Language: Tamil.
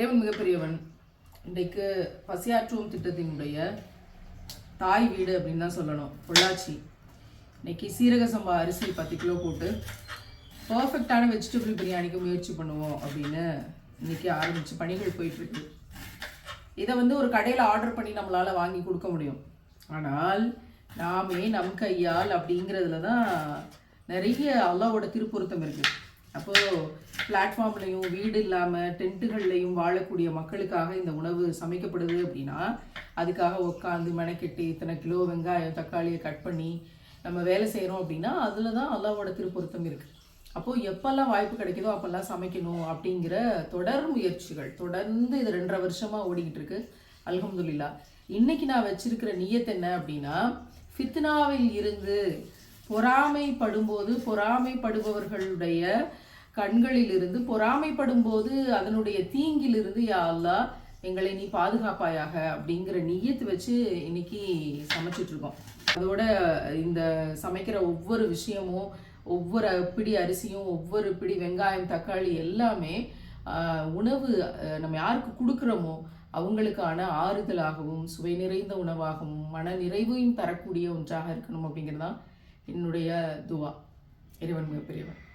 தேவன் மிகப்பெரியவன். இன்றைக்கு பசியாற்றுவோம் திட்டத்தினுடைய தாய் வீடு அப்படின்னு தான் சொல்லணும். பொள்ளாச்சி. இன்னைக்கு சீரக சம்பா அரிசி பத்து கிலோ போட்டு பர்ஃபெக்டான வெஜிடபிள் பிரியாணிக்கு முயற்சி பண்ணுவோம் அப்படின்னு இன்னைக்கு ஆரம்பிச்சு பணிகள் போயிட்டுருக்கு. இதை வந்து ஒரு கடையில் ஆர்டர் பண்ணி நம்மளால் வாங்கி கொடுக்க முடியும். ஆனால் நாமே நம் கையால் அப்படிங்கிறதுல தான் நிறைய அல்லாவோட திருப்பொருத்தம் இருக்குது அப்போது பிளாட்ஃபார்ம்லையும் வீடு இல்லாமல் டென்ட்டுகள்லையும் வாழக்கூடிய மக்களுக்காக இந்த உணவு சமைக்கப்படுது அப்படின்னா அதுக்காக உட்காந்து மெனக்கெட்டு இத்தனை கிலோ வெங்காயம் தக்காளியை கட் பண்ணி நம்ம வேலை செய்கிறோம் அப்படின்னா அதில் தான் அல்லாவோட திருப்பொருத்தம் இருக்குது அப்போது எப்போல்லாம் வாய்ப்பு கிடைக்குதோ அப்போல்லாம் சமைக்கணும் அப்படிங்கிற தொடர் முயற்சிகள் தொடர்ந்து இது ரெண்டரை வருஷமாக ஓடிக்கிட்டு இருக்கு. அல்ஹம்துலில்லா. இன்னைக்கு நான் வச்சுருக்கிற நியத் என்ன அப்படின்னா ஃபித்னாவில் இருந்து பொறாமைப்படும்போது பொறாமைப்படுபவர்களுடைய கண்களிலிருந்து பொறாமைப்படும்போது அதனுடைய தீங்கிலிருந்து யா எங்களை நீ பாதுகாப்பாயாக அப்படிங்கிற நியத்து வச்சு இன்னைக்கு சமைச்சிட்டு இருக்கோம் அதோட இந்த சமைக்கிற ஒவ்வொரு விஷயமும் ஒவ்வொரு பிடி அரிசியும் ஒவ்வொரு பிடி வெங்காயம் தக்காளி எல்லாமே உணவு நம்ம யாருக்கு கொடுக்குறோமோ அவங்களுக்கான ஆறுதலாகவும் சுவை நிறைந்த உணவாகவும் மன நிறைவையும் தரக்கூடிய ஒன்றாக இருக்கணும் அப்படிங்கிறது தான் என்னுடைய துவா. இறைவன் மிகப்பெரியவன்